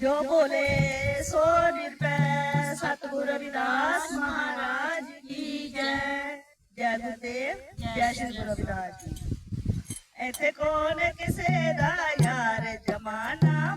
ਜੋ ਬੋਲੇ ਸੋ ਨਿਰਪੈ ਸਤਿਗੁਰ ਰਵਿਦਾਸ ਮਹਾਰਾਜ ਕੀ ਜੈ। ਜੈ ਗੁਰਦੇਵ, ਜੈ ਸ਼੍ਰੀ ਗੁਰੂ ਰਵਿਦਾਸ ਜੀ। ਐਸੇ ਕੋਣ ਕਿਸੇ ਦਾ ਯਾਰ ਜਮਾਨਾ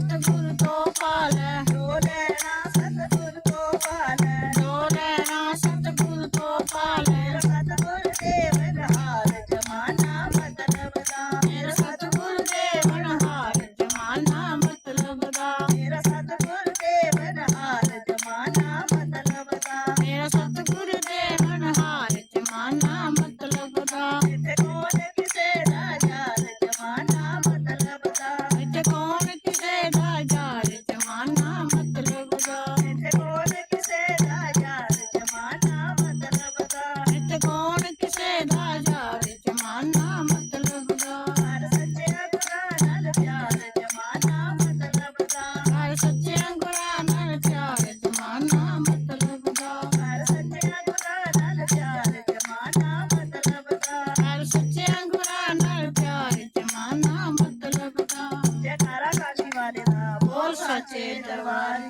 चेत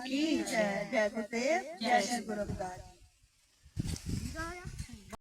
की जय। जय गुरुदेव जय श्री गुरुदास।